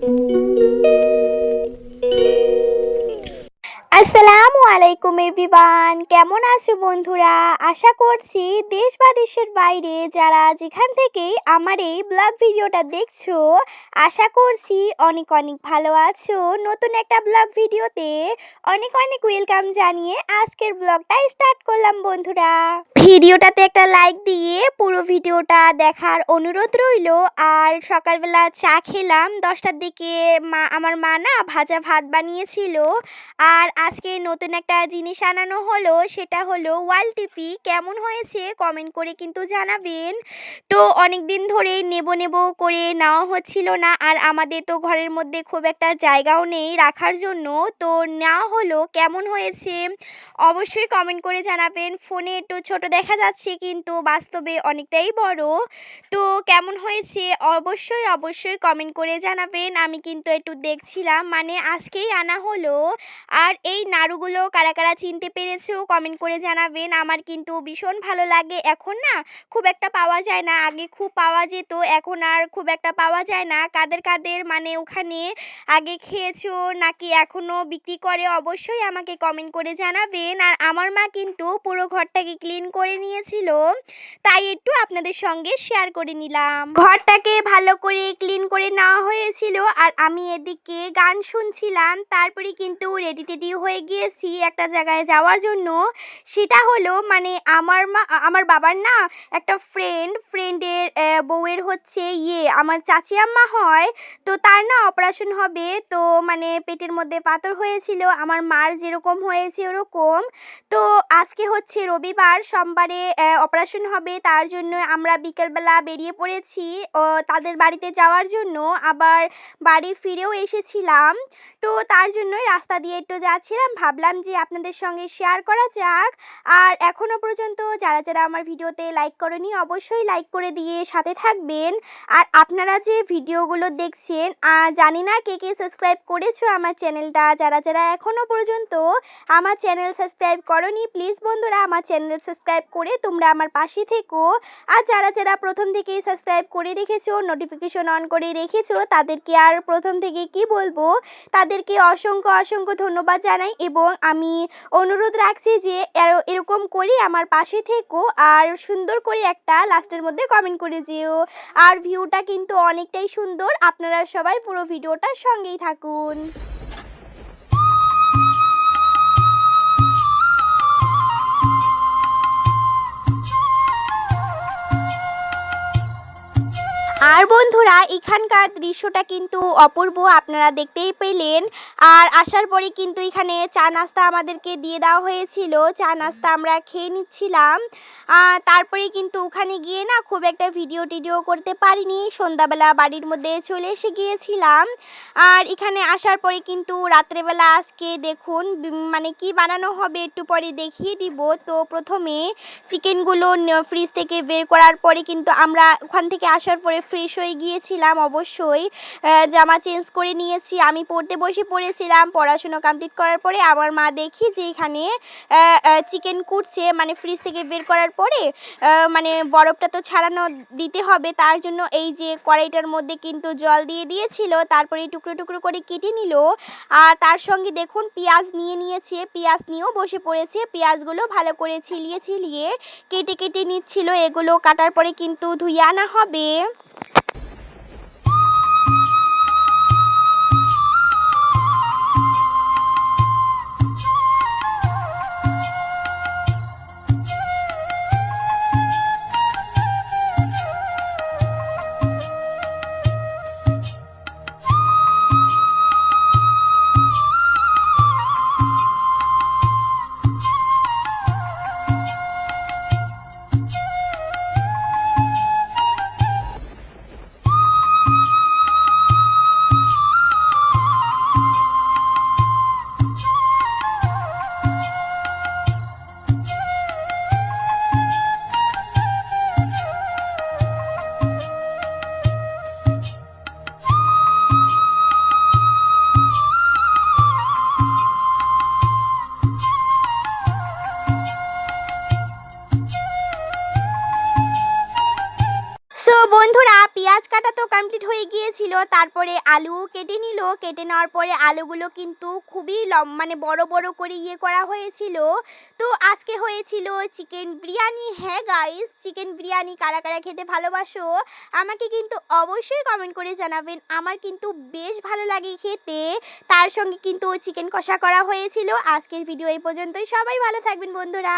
Música আলাইকুম এভরিওয়ান, কেমন আছো বন্ধুরা? আশা করছি দেশ বা দেশের বাইরে যারা যেখান থেকেই আমার এই ব্লগ ভিডিওটা দেখছ, আশা করছি অনেক অনেক ভালো আছো। নতুন একটা ব্লগ ভিডিওতে অনেক অনেক ওয়েলকাম জানিয়ে আজকের ব্লগটা স্টার্ট করলাম বন্ধুরা। ভিডিওটাতে একটা লাইক দিয়ে পুরো ভিডিওটা দেখার অনুরোধ রইল। আর সকালবেলা চা খেলাম, দশটার দিকে মা, আমার মা না ভাজা ভাত বানিয়েছিল। আর আজকে নতুন একটা জিনিস আনানো হলো, সেটা হলো ওয়াল টিপি। কেমন হয়েছে কমেন্ট করে কিন্তু জানাবেন। তো অনেক দিন ধরেই নেব নেব করে নেওয়া হচ্ছিল না, আর আমাদের তো ঘরের মধ্যে খুব একটা জায়গাও নেই রাখার জন্য। তো নেওয়া হলো, কেমন হয়েছে? অবশ্যই কমেন্ট করে জানাবেন। ফোনে একটু ছোট দেখা যাচ্ছে কিন্তু বাস্তবে অনেকটাই বড়। তো কেমন হয়েছে? অবশ্যই অবশ্যই কমেন্ট করে জানাবেন। আমি কিন্তু একটু দেখছিলাম মানে আজকেই আনা হলো। আর এই নাড়ুগুলো কারা কারা চিনতে পেরেছ কমেন্ট করে জানাবেন। আমার কিন্তু ভীষণ ভালো লাগে। এখন না খুব একটা পাওয়া যায় না। আগে খুব পাওয়া যেত, এখন আর খুব একটা পাওয়া যায় না। কাদের কাদের মানে ওখানে আগে খেয়েছো নাকি এখনও বিক্রি করে অবশ্যই আমাকে কমেন্ট করে জানাবেন। আর আমার মা কিন্তু পুরো ঘরটাকে ক্লিন করে নিয়েছিল, তাই একটু আপনাদের সঙ্গে শেয়ার করে নিলাম। ঘরটাকে ভালো করে ক্লিন করে নেওয়া হয়েছিল। আর আমি এদিকে গান শুনছিলাম, তারপরে কিন্তু রেডি টেডি হয়ে গিয়েছি। একটা জায়গায় যাওয়ার জন্য, সেটা হলো মানে আমার মা, আমার বাবার না একটা ফ্রেন্ড ফ্রেন্ডের বউয়ের হচ্ছে ইয়ে আমার চাচি আম্মা হয়, তো তার না অপারেশন হবে, তো মানে পেটের মধ্যে পাথর হয়েছিল, আমার মার যেরকম হয়েছে ওরকম, তো আজকে হচ্ছে রবিবার, সোমবারে অপারেশন হবে, তার জন্য আমরা বিকেলবেলা বেরিয়ে পড়েছি, ও, তাদের বাড়িতে যাওয়ার জন্য, আবার বাড়ি ফিরেও এসেছিলাম, তো তার জন্যই রাস্তা দিয়ে একটু যাচ্ছিলাম, ভাবলাম যে আপনাদের সঙ্গে শেয়ার করা যাক। আর এখনও পর্যন্ত যারা যারা আমার ভিডিওতে লাইক করেনি, অবশ্যই লাইক করে দিয়ে সাথে থাকবেন। আর আপনারা যে ভিডিওগুলো দেখছেন জানি না কে কে সাবস্ক্রাইব করেছ আমার চ্যানেলটা। যারা যারা এখনও পর্যন্ত আমার চ্যানেল সাবস্ক্রাইব করনি প্লিজ বন্ধুরা আমার চ্যানেল সাবস্ক্রাইব করে তোমরা আমার পাশে থেকো। আর যারা যারা প্রথম থেকেই সাবস্ক্রাইব করে রেখেছো নোটিফিকেশন অন করে রেখেছো, তাদেরকে আর প্রথম থেকে কি বলব? তাদেরকে অসংখ্য অসংখ্য ধন্যবাদ জানাই এবং আমি অনুরোধ রাখছি যে এর- এরকম করে আমার পাশে থেকো আর সুন্দর করে একটা লাস্টের মধ্যে কমেন্ট করে যেও। আর ভিউটা কিন্তু অনেকটাই সুন্দর। আপনারা সবাই পুরো ভিডিওটার সঙ্গেই থাকুন। বন্ধুরা, এখানকার দৃশ্যটা কিন্তু অপূর্ব, আপনারা দেখতেই পেলেন। আর আসার পরে কিন্তু এখানে চা নাস্তা আমাদেরকে দিয়ে দেওয়া হয়েছিল। চা নাস্তা আমরা খেয়ে নিচ্ছিলাম। তারপরে কিন্তু ওখানে গিয়ে না খুব একটা ভিডিও টিডিও করতে পারিনি। সন্ধ্যাবেলা বাড়ির মধ্যে চলে এসে গিয়েছিলাম। আর এখানে আসার পরে কিন্তু রাত্রেবেলা আজকে দেখুন মানে কি বানানো হবে একটু পরে দেখিয়ে দিব। তো প্রথমে চিকেনগুলো ফ্রিজ থেকে বের করার পরে কিন্তু আমরা ওখান থেকে আসার পরে ফ্রেশ হয়ে গিয়েছিলাম অবশ্যই। জামা চেঞ্জ করে নিয়েছি। আমি পড়তে বসে পড়েছিলাম। পড়াশুনো কমপ্লিট করার পরে আমার মা দেখি যে এখানে চিকেন কুটছে। মানে ফ্রিজ থেকে বের করার পরে মানে বরফটা তো ছাড়ানো দিতে হবে। তার জন্য এই যে কড়াইটার মধ্যে কিন্তু জল দিয়ে দিয়েছিল। তারপরে টুকরো টুকরো করে কেটে নিল। আর তার সঙ্গে দেখুন, পেঁয়াজ নিয়ে নিয়েছে। পেঁয়াজ নিয়েও বসে পড়েছে। পেঁয়াজগুলো ভালো করে ছিলিয়ে ছিলিয়ে কেটে কেটে নিচ্ছিল। এগুলো কাটার পরে কিন্তু ধুয়ে আনা হবে। গিয়েছিল, তারপরে আলু কেটে নিল। কেটে নেওয়ার পরে আলুগুলো কিন্তু খুবই লম মানে বড় বড় করে ইয়ে করা হয়েছিল। তো আজকে হয়েছিল চিকেন বিরিয়ানি। হ্যাঁ গাইস চিকেন বিরিয়ানি কারা কারা খেতে ভালোবাসো, আমাকে কিন্তু অবশ্যই কমেন্ট করে জানাবেন। আমার কিন্তু বেশ ভালো লাগে খেতে। তার সঙ্গে কিন্তু চিকেন কষা করা হয়েছিল। আজকের ভিডিও এই পর্যন্তই। সবাই ভালো থাকবেন বন্ধুরা।